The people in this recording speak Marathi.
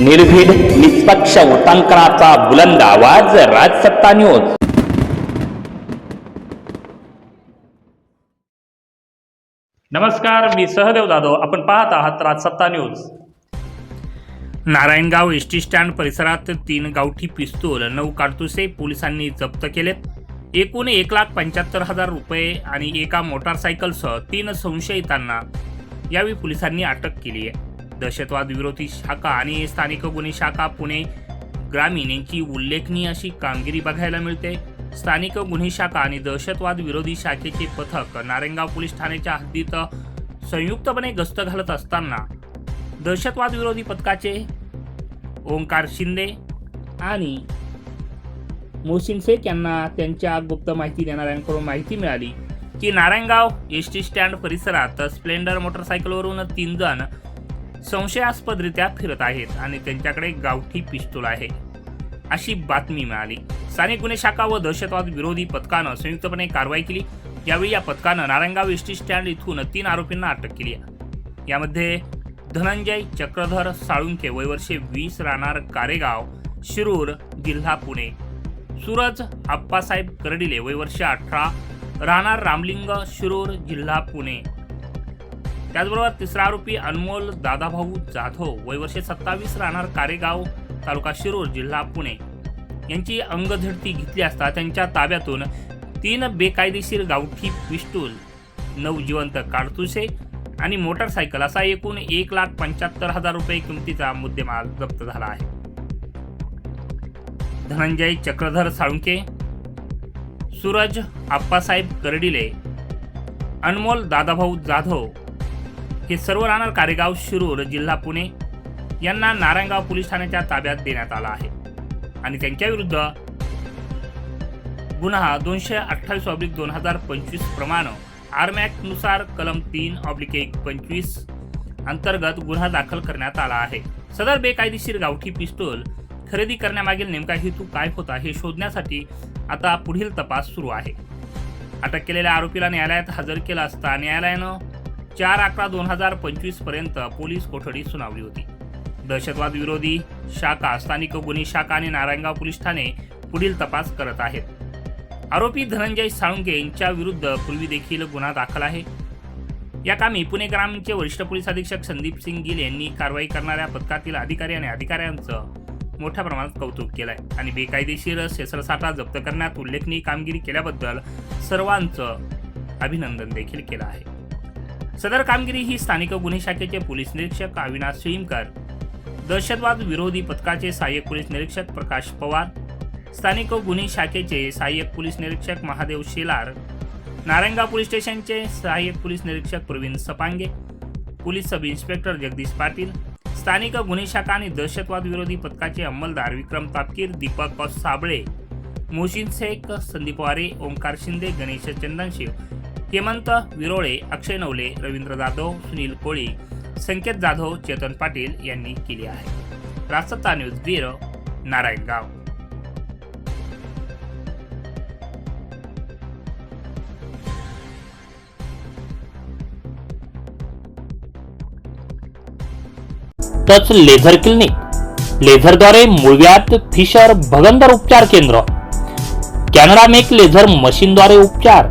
निर्भीड निष्पक्ष उटांकनाचा बुलंद आवाज राजसत्ता न्यूज. नमस्कार मी सहदेव जाधव. आपण पाहत आहात Rajsatta news. Narayangaon S T stand परिसरात तीन गावठी पिस्तूल नऊ काडतुसे पोलिसांनी जप्त केलेत. एकूण एक लाख पंच्याहत्तर हजार रुपये आणि एका मोटारसायकलसह तीन संशयितांना यावेळी पोलिसांनी अटक केली आहे. दहशतवाद विरोधी शाखा आणि स्थानिक गुन्हे शाखा पुणे ग्रामीण यांची उल्लेखनीय अशी कामगिरी बघायला मिळते. स्थानिक गुन्हे शाखा आणि दहशतवाद विरोधी शाखेचे पथक नारेंगाव पोलीस ठाण्याच्या हद्दीत संयुक्तपणे गस्त घालत असताना दहशतवाद विरोधी पथकाचे ओंकार शिंदे आणि मोहसिन शेख यांना त्यांच्या गुप्त माहिती देणाऱ्यांकडून माहिती मिळाली की नारायणगाव एस टी स्टँड परिसरात स्प्लेंडर मोटरसायकलवरून तीन जण संशयास्पदरित्या फिरत आहेत आणि त्यांच्याकडे गावठी पिस्तूल आहे. अशी बातमी मिळाली. स्थानिक गुन्हे शाखा व दहशतवाद विरोधी पथकानं संयुक्तपणे कारवाई केली. यावेळी या पथकानं नारायणगाव एस टी स्टँड इथून तीन आरोपींना अटक केली यामध्ये धनंजय चक्रधर साळुंके वयवर्षे वीस राहणार कारेगाव शिरूर जिल्हा पुणे. सूरज आप्पासाहेब करडिले वयवर्षे अठरा राहणार रामलिंग शिरूर जिल्हा पुणे. त्याचबरोबर तिसरा आरोपी अनमोल दादाभाऊ जाधव वयवर्षे सत्तावीस राहणार कारेगाव तालुका शिरूर जिल्हा पुणे. यांची अंगझडती घेतली असता त्यांच्या ताब्यातून तीन बेकायदेशीर गावठी पिस्टूल नऊ जिवंत काडतुसे आणि मोटारसायकल असा एकूण एक लाख पंच्याहत्तर हजार रुपये किमतीचा मुद्देमाल जप्त झाला आहे. धनंजय चक्रधर साळुंके सूरज आप्पासाहेब करडिले अनमोल दादाभाऊ जाधव हे सर्व राहणार कारेगाव शिरूर जिल्हा पुणे यांना नारायणगाव पोलीस ठाण्याच्या ताब्यात देण्यात आला आहे. आणि त्यांच्याविरुद्ध गुन्हा दोनशे अठ्ठावीस ऑब्लिक दोन हजार पंचवीस प्रमाणे आर्म ॲक्टनुसार कलम तीन ऑब्लिक एक पंचवीस अंतर्गत गुन्हा दाखल करण्यात आला आहे. सदर बेकायदेशीर गावठी पिस्तूल खरेदी करण्यामागील नेमका हेतू काय होता हे शोधण्यासाठी आता पुढील तपास सुरू आहे. अटक केलेल्या आरोपीला न्यायालयात हजर केला असता न्यायालयानं चार अकरा दोन हजार पंचवीसपर्यंत पोलीस कोठडी सुनावली होती. दहशतवाद विरोधी शाखा स्थानिक गुन्हे शाखा आणि नारायणगाव पोलीस ठाणे पुढील तपास करत आहेत. आरोपी धनंजय साळुंके यांच्या विरुद्ध पूर्वी देखील गुन्हा दाखल आहे. या कामी पुणे ग्रामीणचे वरिष्ठ पोलीस अधीक्षक संदीप सिंग गिल यांनी कारवाई करणाऱ्या पथकातील अधिकारी आणि अधिकाऱ्यांचं मोठ्या प्रमाणात कौतुक केलंय आणि बेकायदेशीर शस्त्रसाठा जप्त करण्यात उल्लेखनीय कामगिरी केल्याबद्दल सर्वांचं अभिनंदन देखील केलं आहे. सदर कामगिरी ही स्थानिक गुन्हे शाखेचे पोलीस निरीक्षक अविनाश शिळीमकर दहशतवाद विरोधी पथकाचे सहाय्यक पोलीस निरीक्षक प्रकाश पवार स्थानिक गुन्हे शाखेचे सहाय्यक पोलीस निरीक्षक महादेव शेलार नारायणगाव पोलीस स्टेशनचे सहाय्यक पोलीस निरीक्षक Pravin Sapange police sub inspector Jagdish Patil स्थानिक गुन्हे शाखा आणि दहशतवाद विरोधी पथकाचे अंमलदार विक्रम तापकीर दीपक साबळे मोहसिन शेख संदीप वारे ओंकार शिंदे गणेश चंदनशिव हेमंत विरोळे अक्षय नवले रवींद्र जाधव सुनील कोळी संकेत जाधव चेतन पाटील यांनी केली आहे. Rajsatta news bureau Narayangaon. Touch laser clinic. लेझरद्वारे मुळव्यात फिशर भगंदर उपचार केंद्र. कॅनडा मेक लेझर मशीनद्वारे उपचार.